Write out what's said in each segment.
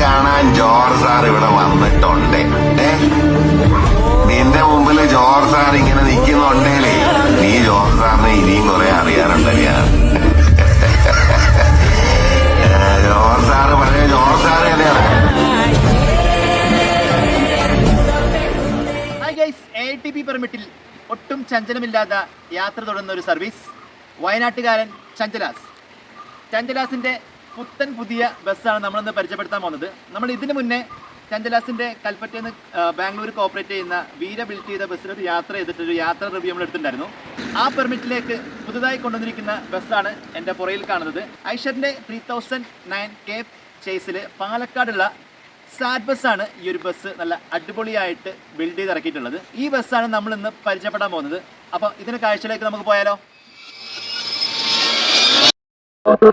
കാണാൻ George sir ഇവിടെ വന്നിട്ടുണ്ട്? നിന്റെ മുമ്പിൽ ജോർജ് സാർ ഇങ്ങനെ നിൽക്കുന്നുണ്ടേലേ നീ ജോർജ് സാറിനെ ഇനിയും കുറെ അറിയാനുണ്ട് ഞാൻ ജോർജ് സാറ് പഴയ ജോർജ് സാറ് തന്നെയാണ്. പെർമിറ്റിൽ ഒട്ടും ചഞ്ചലമില്ലാത്ത യാത്ര തുടരുന്ന ഒരു സർവീസ് വയനാട്ടുകാരൻ ചഞ്ചലാസ്. ചഞ്ചലാസിന്റെ പുത്തൻ പുതിയ ബസ്സാണ് നമ്മളിന്ന് പരിചയപ്പെടുത്താൻ പോകുന്നത്. നമ്മൾ ഇതിനു മുന്നേ ചഞ്ചലാസിന്റെ കൽപ്പറ്റയിൽ നിന്ന് ബാംഗ്ലൂർ കോപ്പറേറ്റ് ചെയ്യുന്ന വീര ബിൽറ്റ് ചെയ്ത ബസ്സിൽ ഒരു യാത്ര ചെയ്തിട്ട് ഒരു യാത്ര റിവ്യൂ നമ്മൾ എടുത്തിട്ടുണ്ടായിരുന്നു. ആ പെർമിറ്റിലേക്ക് പുതുതായി കൊണ്ടുവന്നിരിക്കുന്ന ബസ്സാണ് എന്റെ പുറയിൽ കാണുന്നത്. ഐഷറിന്റെ ത്രീ തൗസൻഡ് നയൻ കെ ചേസിൽ പാലക്കാടുള്ള സാറ്റ് ബസ്സാണ് ഈ ഒരു ബസ് നല്ല അടിപൊളിയായിട്ട് ബിൽഡ് ചെയ്ത് ഇറക്കിയിട്ടുള്ളത് ഈ ബസ്സാണ് നമ്മൾ ഇന്ന് പരിചയപ്പെടാൻ പോകുന്നത്. അപ്പോൾ ഇതിന്റെ കാഴ്ചയിലേക്ക് നമുക്ക് പോയാലോ? അപ്പോൾ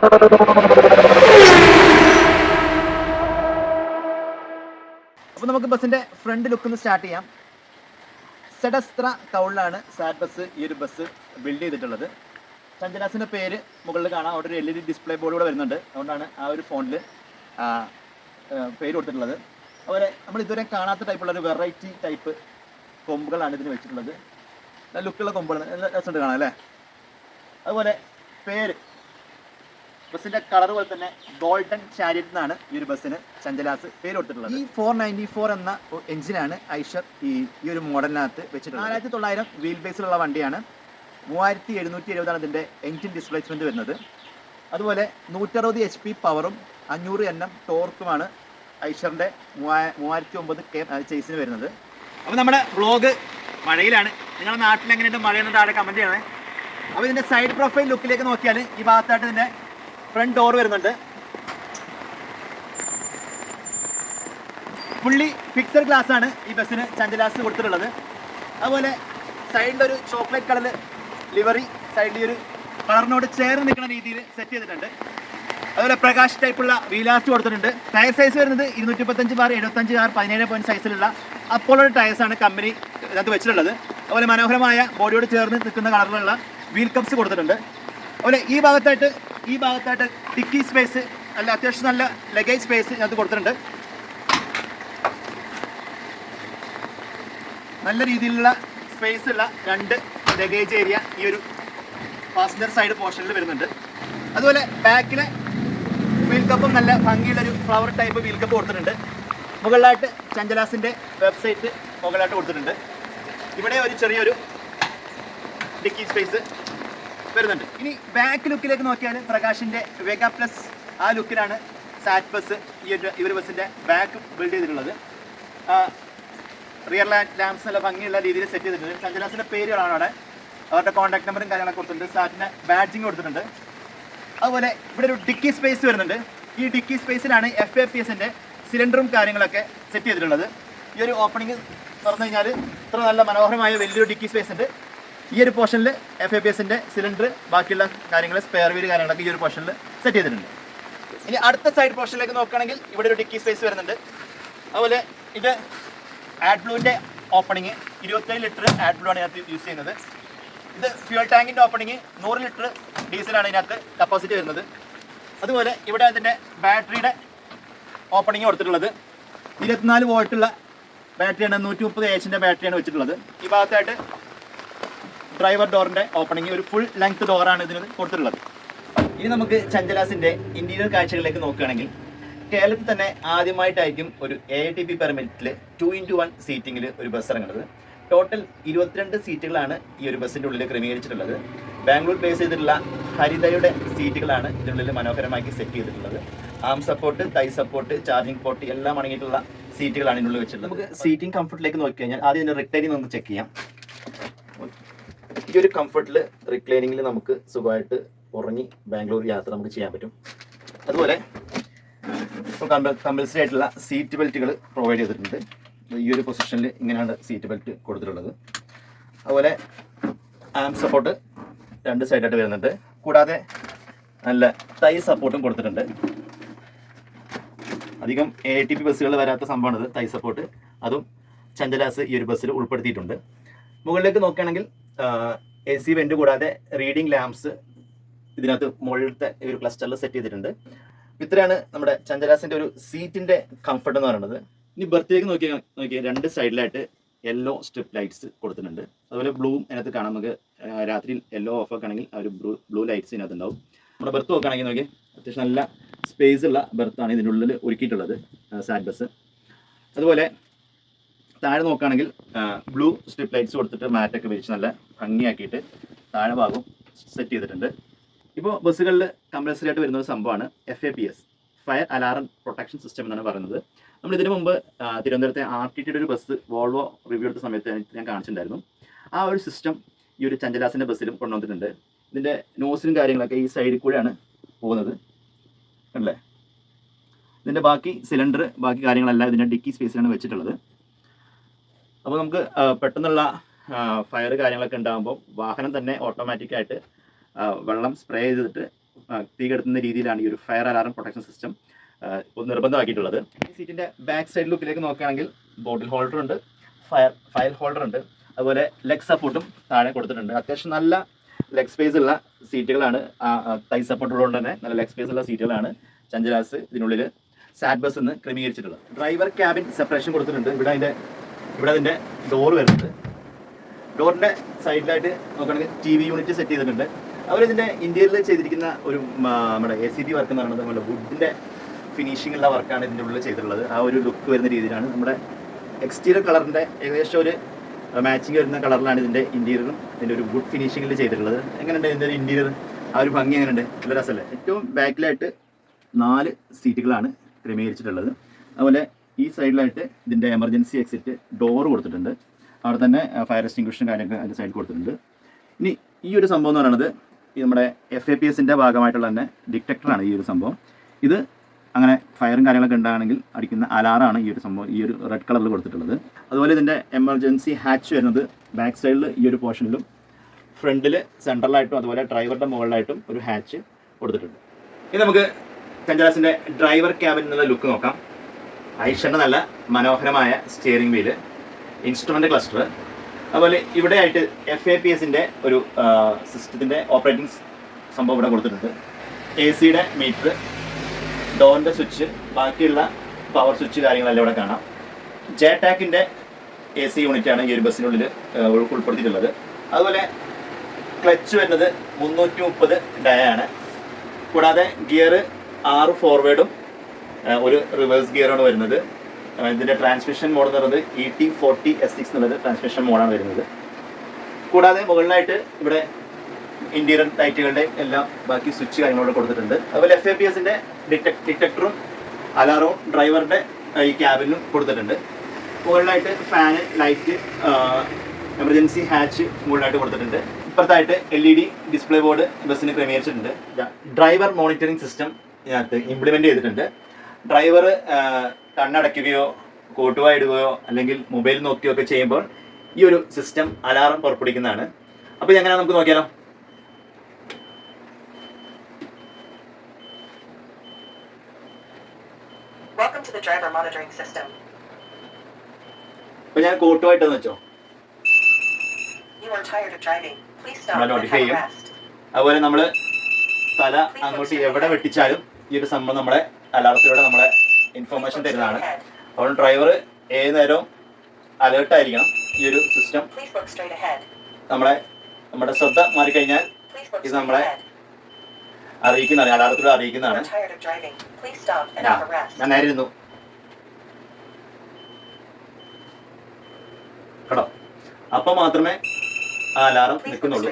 നമുക്ക് ബസ്സിന്റെ ഫ്രണ്ട് ലുക്ക് ഒന്ന് സ്റ്റാർട്ട് ചെയ്യാം. സെഡസ്ത്ര കൗളിലാണ് സാറ്റ് ബസ് ഈ ഒരു ബസ് ബിൽഡ് ചെയ്തിട്ടുള്ളത്. ചഞ്ചലാസിന്റെ പേര് മുകളിൽ കാണാം. അവിടെ ഒരു L E D display board കൂടെ വരുന്നുണ്ട്. അതുകൊണ്ടാണ് ആ ഒരു ഫോണിൽ പേര് കൊടുത്തിട്ടുള്ളത്. അതുപോലെ നമ്മൾ ഇതുവരെ കാണാത്ത ടൈപ്പുള്ള ഒരു വെറൈറ്റി ടൈപ്പ് കൊമ്പുകളാണ് ഇതിന് വെച്ചിട്ടുള്ളത്. നല്ല ലുക്കുള്ള കൊമ്പുകൾ രസമുണ്ട് കാണാം അല്ലേ? അതുപോലെ പേര് ബസ്സിന്റെ കളർ പോലെ തന്നെ ഗോൾഡൻ ചാരിയറ്റ് എന്നാണ് ഈ ഒരു ബസ്സിന് ചഞ്ചലാസ് പേര് കൊടുത്തിട്ടുള്ളത് ഈ ഫോർ നയന്റി ഫോർ എന്ന എഞ്ചിനാണ് ഐഷർ ഈ ഈ ഒരു മോഡലിനകത്ത് വെച്ചിട്ടുള്ളത്. നാലായിരത്തി തൊള്ളായിരം വീൽ ബേസിലുള്ള വണ്ടിയാണ്. മൂവായിരത്തി എഴുന്നൂറ്റി എഴുപതാണ് ഇതിന്റെ എഞ്ചിൻ ഡിസ്പ്ലേസ്മെന്റ് വരുന്നത്. അതുപോലെ നൂറ്ററുപത് എച്ച് പി പവറും അഞ്ഞൂറ് എൻ എം ടോർക്കുമാണ് ഐഷറിന്റെ മൂവാ- മൂവായിരത്തി ഒമ്പത് കെ ചേസിന് വരുന്നത്. അപ്പോൾ നമ്മുടെ ബ്ലോഗ് മഴയിലാണ്. നിങ്ങളുടെ നാട്ടിൽ എങ്ങനെയുണ്ട് മഴയെന്ന് താഴെ കമന്റ് ചെയ്യണേ. അപ്പോൾ ഇതിന്റെ സൈഡ് പ്രൊഫൈൽ ലുക്കിലേക്ക് നോക്കിയാൽ ഈ ഭാഗത്തായിട്ട് ഇതിന്റെ ഫ്രണ്ട് ഡോർ വരുന്നുണ്ട്. ഫുള്ളി ഫിക്സഡ് ഗ്ലാസ് ആണ് ഈ ബസ്സിന് ചഞ്ചലാസ് കൊടുത്തിട്ടുള്ളത്. അതുപോലെ സൈഡിലൊരു ചോക്ലേറ്റ് കളർ ലിവറി സൈഡിൽ ഒരു കളറിനോട് ചേർന്ന് നിൽക്കുന്ന രീതിയിൽ സെറ്റ് ചെയ്തിട്ടുണ്ട്. അതുപോലെ പ്രകാശ് ടൈപ്പുള്ള വീലാസ്റ്റ് കൊടുത്തിട്ടുണ്ട്. ടയർ സൈസ് വരുന്നത് ഇരുന്നൂറ്റി മുപ്പത്തഞ്ച് ബാർ എഴുപത്തഞ്ച് ബാർ പതിനേഴ് പോയിന്റ് സൈസിലുള്ള അപ്പോളോ ടയർസ് ആണ് കമ്പനി ഇതിനകത്ത് വെച്ചിട്ടുള്ളത്. അതുപോലെ മനോഹരമായ ബോഡിയോട് ചേർന്ന് നിൽക്കുന്ന കളറിലുള്ള വീൽ കപ്സ് കൊടുത്തിട്ടുണ്ട്. അതുപോലെ ഈ ഭാഗത്തായിട്ട് ഈ ഭാഗത്തായിട്ട് ടിക്കി സ്പേസ് അല്ല അത്യാവശ്യം നല്ല ലഗേജ് സ്പേസ് ഇതിനകത്ത് കൊടുത്തിട്ടുണ്ട്. നല്ല രീതിയിലുള്ള സ്പേസ് ഉള്ള രണ്ട് ലഗേജ് ഏരിയ ഈ ഒരു പാസഞ്ചർ സൈഡ് പോർഷനിൽ വരുന്നുണ്ട്. അതുപോലെ ബാക്കിലെ വീൽ കപ്പും നല്ല ഭംഗിയുള്ളൊരു ഫ്ലവർ ടൈപ്പ് വീൽ കപ്പ് കൊടുത്തിട്ടുണ്ട്. മുകളിലായിട്ട് ചഞ്ചലാസിന്റെ വെബ്സൈറ്റ് മുകളിലായിട്ട് കൊടുത്തിട്ടുണ്ട്. ഇവിടെ ഒരു ചെറിയൊരു ഡിക്കി സ്പേസ് വരുന്നുണ്ട്. ഇനി ബാക്ക് ലുക്കിലേക്ക് നോക്കിയാൽ പ്രകാശിന്റെ വെഗ പ്ലസ് ആ ലുക്കിലാണ് സാറ്റ് ബസ് ഈ ഒരു ഒരു ബസ്സിന്റെ ബാക്ക് ബിൽഡ് ചെയ്തിട്ടുള്ളത് റിയർ ലാംസ് നല്ല ഭംഗിയുള്ള രീതിയിൽ സെറ്റ് ചെയ്തിട്ടുണ്ട്. സഞ്ജലാസിന്റെ പേരുകളാണ് അവിടെ. അവരുടെ കോൺടാക്ട് നമ്പറും കാര്യങ്ങളൊക്കെ കൊടുത്തിട്ടുണ്ട്. സാറ്റിന് ബാഡ്ജിങ് കൊടുത്തിട്ടുണ്ട്. അതുപോലെ ഇവിടെ ഒരു ഡിക്കി സ്പേസ് വരുന്നുണ്ട്. ഈ ഡിക്കി സ്പേസിലാണ് എഫ് എ പി എസിന്റെ സിലിണ്ടറും കാര്യങ്ങളൊക്കെ സെറ്റ് ചെയ്തിട്ടുള്ളത്. ഈ ഒരു ഓപ്പണിംഗ് തുറന്നു കഴിഞ്ഞാൽ ഇത്ര നല്ല മനോഹരമായ വലിയൊരു ഡിക്കി സ്പേസ് ഉണ്ട്. ഈ ഒരു പോർഷനിൽ എഫ് എ പി എസിന്റെ സിലിണ്ടർ ബാക്കിയുള്ള കാര്യങ്ങൾ സ്പെയർ വീൽ കാര്യങ്ങളൊക്കെ ഈ ഒരു പോർഷനിൽ സെറ്റ് ചെയ്തിട്ടുണ്ട്. ഇനി അടുത്ത സൈഡ് പോർഷനിലേക്ക് നോക്കുകയാണെങ്കിൽ ഇവിടെ ഒരു ഡിക്കി സ്പേസ് വരുന്നുണ്ട്. അതുപോലെ ഇത് ആഡ് ബ്ലൂവിന്റെ ഓപ്പണിങ് ഇരുപത്തേഴ് ലിറ്റർ ആഡ് ബ്ലൂ ആണ് ഇതിനകത്ത് യൂസ് ചെയ്യുന്നത്. ഇത് ഫ്യൂൽ ടാങ്കിന്റെ ഓപ്പണിങ് നൂറ് ലിറ്റർ ഡീസലാണ് ഇതിനകത്ത് കപ്പാസിറ്റി വരുന്നത്. അതുപോലെ ഇവിടെ അതിന്റെ ബാറ്ററിയുടെ ഓപ്പണിങ് കൊടുത്തിട്ടുള്ളത്. ഇരുപത്തിനാല് വോൾട്ടുള്ള ബാറ്ററിയാണ് നൂറ്റി മുപ്പത് എച്ചിന്റെ ബാറ്ററിയാണ് വെച്ചിട്ടുള്ളത്. ഈ ഭാഗത്തായിട്ട് ഡ്രൈവർ ഡോറിന്റെ ഓപ്പണിംഗ് ഒരു ഫുൾ ലെങ്ത് ഡോറാണ് ഇതിന് കൊടുത്തിട്ടുള്ളത്. ഇനി നമുക്ക് ചഞ്ചലാസിന്റെ ഇന്റീരിയർ കാഴ്ചകളിലേക്ക് നോക്കുകയാണെങ്കിൽ കേരളത്തിൽ തന്നെ ആദ്യമായിട്ടായിരിക്കും ഒരു എ ടി പി പെർമിറ്റിൽ ടു ഇന്റു വൺ സീറ്റിംഗിൽ ഒരു ബസ് ഇറങ്ങുന്നത്. ടോട്ടൽ ഇരുപത്തിരണ്ട് സീറ്റുകളാണ് ഈ ഒരു ബസ്സിന്റെ ഉള്ളിൽ ക്രമീകരിച്ചിട്ടുള്ളത്. ബാംഗ്ലൂർ ബേസ് ചെയ്തിട്ടുള്ള ഹരിതയുടെ സീറ്റുകളാണ് ഇതിനുള്ളിൽ മനോഹരമാക്കി സെറ്റ് ചെയ്തിട്ടുള്ളത്. Arm support thigh support charging port എല്ലാം അടങ്ങിയിട്ടുള്ള സീറ്റുകളാണ് ഇതിനുള്ളിൽ വെച്ചിട്ടുള്ളത്. നമുക്ക് സീറ്റിംഗ് കംഫർട്ടിലേക്ക് നോക്കി കഴിഞ്ഞാൽ ആദ്യം റിട്ടേണിംഗ് നമുക്ക് ചെക്ക് ചെയ്യാം. ഒരു കംഫർട്ടിൽ റിക്ലൈനിങ്ങിൽ നമുക്ക് സുഖമായിട്ട് ഉറങ്ങി ബാംഗ്ലൂർ യാത്ര നമുക്ക് ചെയ്യാൻ പറ്റും. അതുപോലെ കമ്പൽസറി ആയിട്ടുള്ള സീറ്റ് ബെൽറ്റുകൾ പ്രൊവൈഡ് ചെയ്തിട്ടുണ്ട്. ഈ ഒരു പൊസിഷനിൽ ഇങ്ങനെയാണ് സീറ്റ് ബെൽറ്റ് കൊടുത്തിട്ടുള്ളത്. അതുപോലെ ആം സപ്പോർട്ട് രണ്ട് സൈഡായിട്ട് വരുന്നുണ്ട്. കൂടാതെ നല്ല തൈ സപ്പോർട്ടും കൊടുത്തിട്ടുണ്ട്. അധികം എ ടി പി ബസ്സുകൾ വരാത്ത സംഭവമാണിത് തൈ സപ്പോർട്ട് അതും ചന്ദ്രലാസ് ഈ ഒരു ബസ്സിൽ ഉൾപ്പെടുത്തിയിട്ടുണ്ട്. മുകളിലേക്ക് നോക്കുകയാണെങ്കിൽ എ സി വെന്റ് കൂടാതെ റീഡിംഗ് ലാംപ്സ് ഇതിനകത്ത് മുകളിലത്തെ ഒരു ക്ലസ്റ്ററിൽ സെറ്റ് ചെയ്തിട്ടുണ്ട്. ഇത്രയാണ് നമ്മുടെ ചന്ദ്രാസിന്റെ ഒരു സീറ്റിന്റെ കംഫർട്ട് എന്ന് പറയുന്നത്. ഇനി ബർത്തിലേക്ക് നോക്കി നോക്കിയാൽ രണ്ട് സൈഡിലായിട്ട് യെല്ലോ സ്ട്രിപ്പ് ലൈറ്റ്സ് കൊടുത്തിട്ടുണ്ട്. അതുപോലെ ബ്ലൂവും അതിനകത്ത് കാണാം. നമുക്ക് രാത്രി യെല്ലോ ഓഫ് ആക്കുകയാണെങ്കിൽ ആ ഒരു ബ്ലൂ ബ്ലൂ ലൈറ്റ്സ് ഇതിനകത്ത് ഉണ്ടാവും. നമ്മുടെ ബർത്ത് നോക്കുകയാണെങ്കിൽ നോക്കി അത്യാവശ്യം നല്ല സ്പേസ് ഉള്ള ബർത്താണ് ഇതിന്റെ ഉള്ളിൽ ഒരുക്കിയിട്ടുള്ളത് സാറ്റ് ബസ് അതുപോലെ താഴെ നോക്കുകയാണെങ്കിൽ ബ്ലൂ സ്ട്രിപ്പ് ലൈറ്റ്സ് കൊടുത്തിട്ട് മാറ്റൊക്കെ വിരിച്ച് നല്ല ഭംഗിയാക്കിയിട്ട് താഴെ ഭാഗം സെറ്റ് ചെയ്തിട്ടുണ്ട്. ഇപ്പോൾ ബസ്സുകളിൽ കമ്പൽസറി ആയിട്ട് വരുന്ന ഒരു സംഭവമാണ് F A P S fire alarm protection system എന്നാണ് പറയുന്നത്. നമ്മൾ ഇതിനു മുമ്പ് തിരുവനന്തപുരത്തെ ആർ ടി ടിയുടെ ഒരു ബസ് വോൾവോ റിവ്യൂ എടുത്ത സമയത്ത് ഞാൻ കാണിച്ചിട്ടുണ്ടായിരുന്നു. ആ ഒരു സിസ്റ്റം ഈ ഒരു ചഞ്ചലാസിന്റെ ബസ്സിലും കൊണ്ടുവന്നിട്ടുണ്ട്. ഇതിന്റെ നോസിനും കാര്യങ്ങളൊക്കെ ഈ സൈഡിൽ കൂടെയാണ് പോകുന്നത്. അല്ലേ ഇതിന്റെ ബാക്കി സിലിണ്ടർ ബാക്കി കാര്യങ്ങളെല്ലാം ഇതിന്റെ ഡിക്കി സ്പേസിലാണ് വെച്ചിട്ടുള്ളത്. അപ്പോൾ നമുക്ക് പെട്ടെന്നുള്ള ഫയർ കാര്യങ്ങളൊക്കെ ഉണ്ടാകുമ്പോൾ വാഹനം തന്നെ ഓട്ടോമാറ്റിക്കായിട്ട് വെള്ളം സ്പ്രേ ചെയ്തിട്ട് തീ കെടുത്തുന്ന രീതിയിലാണ് ഈ ഒരു ഫയർ അലാറം പ്രൊട്ടക്ഷൻ സിസ്റ്റം നിർബന്ധമാക്കിയിട്ടുള്ളത്. ഈ സീറ്റിന്റെ ബാക്ക് സൈഡ് ലുക്കിലേക്ക് നോക്കുകയാണെങ്കിൽ ബോട്ടിൽ ഹോൾഡർ ഉണ്ട് ഫയർ ഫയൽ ഹോൾഡർ ഉണ്ട് അതുപോലെ ലെഗ് സപ്പോർട്ടും താഴെ കൊടുത്തിട്ടുണ്ട്. അത്യാവശ്യം നല്ല ലെഗ് സ്പേസ് ഉള്ള സീറ്റുകളാണ് തൈ സപ്പോർട്ട് ഉള്ളതുകൊണ്ട് തന്നെ നല്ല ലെഗ് സ്പേസ് ഉള്ള സീറ്റുകളാണ് ചഞ്ചലാസ് ഇതിനുള്ളിൽ സാറ്റ് ബസ് എന്ന് ക്രമീകരിച്ചിട്ടുള്ളത്. ഡ്രൈവർ ക്യാബിൻ സെപ്പറേഷൻ കൊടുത്തിട്ടുണ്ട്. ഇവിടെ അതിന്റെ ഇവിടെ അതിന്റെ ഡോർ വരുന്നുണ്ട്. ഡോറിന്റെ സൈഡിലായിട്ട് നോക്കുകയാണെങ്കിൽ ടി വി യൂണിറ്റ് സെറ്റ് ചെയ്തിട്ടുണ്ട്. ഇതിന്റെ ഇന്ത്യയിൽ ചെയ്തിരിക്കുന്ന ഒരു നമ്മുടെ എ സി ബി വർക്ക് എന്ന് പറയുന്നത് നമ്മുടെ വുഡിന്റെ ഫിനിഷിംഗ് ഉള്ള വർക്കാണ് ഇതിന്റെ ഉള്ളിൽ ചെയ്തിട്ടുള്ളത്. ആ ഒരു ലുക്ക് വരുന്ന രീതിയിലാണ്. നമ്മുടെ എക്സ്റ്റീരിയർ കളറിന്റെ ഏകദേശം ഒരു മാച്ചിങ് വരുന്ന കളറിലാണ് ഇതിന്റെ ഇന്റീരിയറും ഇതിന്റെ ഒരു വുഡ് ഫിനിഷിങ്ങിൽ ചെയ്തിട്ടുള്ളത്. എങ്ങനെയുണ്ട് ഇതിന്റെ ഒരു ഇന്റീരിയർ ആ ഒരു ഭംഗി എങ്ങനെയുണ്ട്? നല്ല രസമല്ലേ? ഏറ്റവും ബാക്കിലായിട്ട് നാല് സീറ്റുകളാണ് ക്രമീകരിച്ചിട്ടുള്ളത്. അതുപോലെ ഈ സൈഡിലായിട്ട് ഇതിന്റെ എമർജൻസി എക്സിറ്റ് ഡോർ കൊടുത്തിട്ടുണ്ട്. അവിടെ തന്നെ ഫയർ എക്സ്റ്റിംഗ്വിഷൻ കാര്യമൊക്കെ അതിന്റെ സൈഡിൽ കൊടുത്തിട്ടുണ്ട്. ഇനി ഈ ഒരു സംഭവം എന്ന് പറയുന്നത് നമ്മുടെ എഫ് എ പി എസിന്റെ ഭാഗമായിട്ടുള്ള തന്നെ ഡിറ്റക്ടറാണ് ഈ ഒരു സംഭവം. ഇത് അങ്ങനെ ഫയറും കാര്യങ്ങളൊക്കെ ഉണ്ടാണെങ്കിൽ അടിക്കുന്ന അലാറാണ് ഈ ഒരു സംഭവം ഈ ഒരു റെഡ് കളറിൽ കൊടുത്തിട്ടുള്ളത്. അതുപോലെ ഇതിന്റെ എമർജൻസി ഹാച്ച് വരുന്നത് ബാക്ക് സൈഡിൽ ഈ ഒരു പോർഷനിലും ഫ്രണ്ടിൽ സെൻട്രലായിട്ടും അതുപോലെ ഡ്രൈവറുടെ മുകളിലായിട്ടും ഒരു ഹാച്ച് കൊടുത്തിട്ടുണ്ട്. ഇനി നമുക്ക് കഞ്ചാസിന്റെ ഡ്രൈവർ ക്യാബിൻ എന്നുള്ള ലുക്ക് നോക്കാം. ഐഷന്റെ നല്ല മനോഹരമായ സ്റ്റിയറിംഗ് വീൽ ഇൻസ്ട്രുമെന്റ് ക്ലസ്റ്റർ അതുപോലെ ഇവിടെ ആയിട്ട് എഫ് എ പി എസിന്റെ ഒരു സിസ്റ്റത്തിന്റെ ഓപ്പറേറ്റിംഗ് സംഭവം ഇവിടെ കൊടുത്തിട്ടുണ്ട്. എ സിയുടെ മീറ്റർ ഡോറിന്റെ സ്വിച്ച് ബാക്കിയുള്ള പവർ സ്വിച്ച് കാര്യങ്ങളെല്ലാം ഇവിടെ കാണാം. ജെ ടാക്കിന്റെ എ സി യൂണിറ്റാണ് ഈ ഒരു ബസ്സിനുള്ളിൽ ഉൾപ്പെടുത്തിയിട്ടുള്ളത്. അതുപോലെ ക്ലച്ച് വരുന്നത് മുന്നൂറ്റി മുപ്പത് ഡയാണ് കൂടാതെ ഗിയർ ആറ് ഫോർവേഡും ഒരു റിവേഴ്സ് ഗിയറാണ് വരുന്നത്. ഇതിന്റെ ട്രാൻസ്മിഷൻ മോഡ് എന്ന് പറയുന്നത് E T forty S six എന്നുള്ളത് ട്രാൻസ്മിഷൻ മോഡാണ് വരുന്നത്. കൂടാതെ മുകളിലായിട്ട് ഇവിടെ ഇന്റീരിയർ ലൈറ്റുകളുടെ എല്ലാം ബാക്കി സ്വിച്ച് കാര്യങ്ങളോട് കൊടുത്തിട്ടുണ്ട്. അതുപോലെ എഫ് എ പി എസിന്റെ ഡിറ്റക്ടറും അലാറവും ഡ്രൈവറുടെ ഈ ക്യാബിനും കൊടുത്തിട്ടുണ്ട്. മുകളിലായിട്ട് ഫാന് ലൈറ്റ് എമർജൻസി ഹാച്ച് മുകളിലായിട്ട് കൊടുത്തിട്ടുണ്ട്. ഇപ്പുറത്തായിട്ട് L E D display board ബസ്സിന് ക്രമീകരിച്ചിട്ടുണ്ട്. ഡ്രൈവർ മോണിറ്ററിംഗ് സിസ്റ്റം ഇതിനകത്ത് ഇംപ്ലിമെന്റ് ചെയ്തിട്ടുണ്ട്. ഡ്രൈവർ കണ്ണടയ്ക്കുകയോ കോട്ടുവാ ഇടുകയോ അല്ലെങ്കിൽ മൊബൈൽ നോക്കുകയോ ഒക്കെ ചെയ്യുമ്പോൾ ഈ ഒരു സിസ്റ്റം അലാറം പുറപ്പെടുവിക്കുന്നതാണ്. അപ്പോൾ ഞങ്ങനെ നമുക്ക് നോക്കിയാലോ? അപ്പൊ ഞാൻ കോട്ടുമായിട്ടെന്ന് വെച്ചോ? നോട്ടിഫൈ ചെയ്യും. അതുപോലെ നമ്മൾ തല അങ്ങോട്ട് എവിടെ വെട്ടിച്ചാലും ഈ ഒരു സംഭവം നമ്മളെ അലാറത്തിലൂടെ നമ്മളെ ഇൻഫർമേഷൻ തരുന്നതാണ്. അപ്പം അപ്പോൾ ഡ്രൈവർ ഏത് നേരവും അലേർട്ടായിരിക്കണം ഈ ഒരു സിസ്റ്റം. നമ്മളെ നമ്മുടെ ശ്രദ്ധ മാറിക്കഴിഞ്ഞാൽ ഇത് നമ്മളെ. അറിയിക്കുന്നതാണ് അലാറത്തിലൂടെ അറിയിക്കുന്നതാണ്. ഞാൻ നേരെ ഇരുന്നു. കേട്ടോ? അപ്പൊ മാത്രമേ ആ അലാറം നിൽക്കുന്നുള്ളൂ.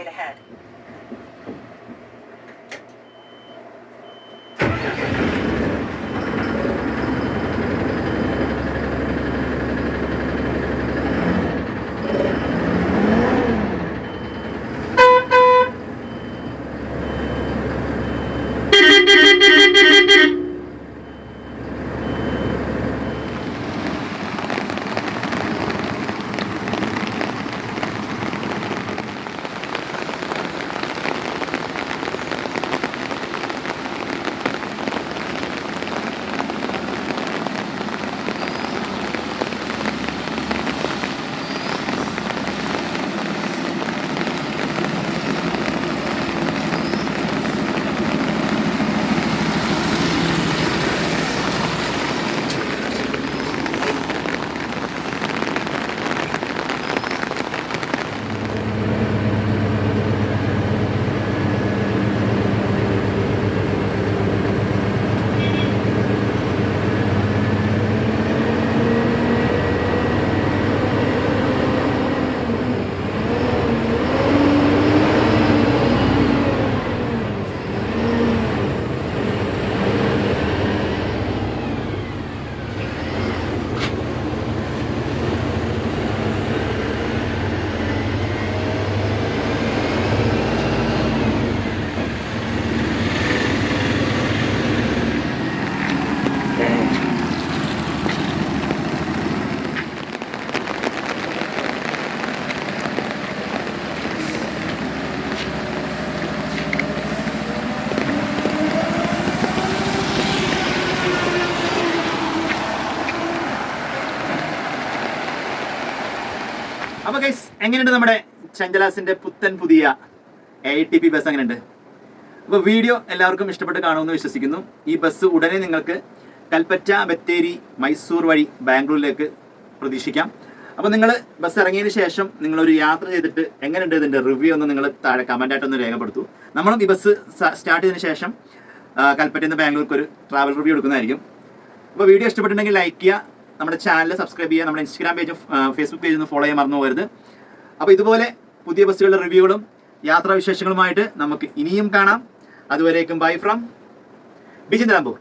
അപ്പൊ ഗൈസ് എങ്ങനെയുണ്ട് നമ്മുടെ ചഞ്ചലാസിന്റെ പുത്തൻ പുതിയ എ ടി പി ബസ് അങ്ങനെയുണ്ട് അപ്പോൾ വീഡിയോ എല്ലാവർക്കും ഇഷ്ടപ്പെട്ട് കാണുമെന്ന് വിശ്വസിക്കുന്നു. ഈ ബസ് ഉടനെ നിങ്ങൾക്ക് കൽപ്പറ്റ ബത്തേരി മൈസൂർ വഴി ബാംഗ്ലൂരിലേക്ക് പ്രതീക്ഷിക്കാം. അപ്പോൾ നിങ്ങൾ ബസ് ഇറങ്ങിയതിന് ശേഷം നിങ്ങൾ ഒരു യാത്ര ചെയ്തിട്ട് എങ്ങനെയുണ്ട് ഇതിന്റെ റിവ്യൂ ഒന്ന് നിങ്ങൾ താഴെ കമന്റായിട്ടൊന്ന് രേഖപ്പെടുത്തു. നമ്മളും ഈ ബസ് സ്റ്റാർട്ട് ചെയ്തതിന് ശേഷം കൽപ്പറ്റയിൽ നിന്ന് ബാംഗ്ലൂർക്ക് ഒരു ട്രാവൽ റിവ്യൂ എടുക്കുന്നതായിരിക്കും. അപ്പോൾ വീഡിയോ ഇഷ്ടപ്പെട്ടിട്ടുണ്ടെങ്കിൽ ലൈക്ക് ചെയ്യുക നമ്മുടെ ചാനൽ സബ്സ്ക്രൈബ് ചെയ്യുക നമ്മുടെ ഇൻസ്റ്റാഗ്രാം പേജും ഫേസ്ബുക്ക് പേജ് ഒന്ന് ഫോളോ ചെയ്യാൻ മറന്നു പോകരുത്. അപ്പോൾ ഇതുപോലെ പുതിയ ബസ്സുകളുടെ റിവ്യൂകളും യാത്രാവിശേഷങ്ങളുമായിട്ട് നമുക്ക് ഇനിയും കാണാം. അതുവരേക്കും ബൈ ഫ്രം ബിജിന്ദ്രാംപൂർ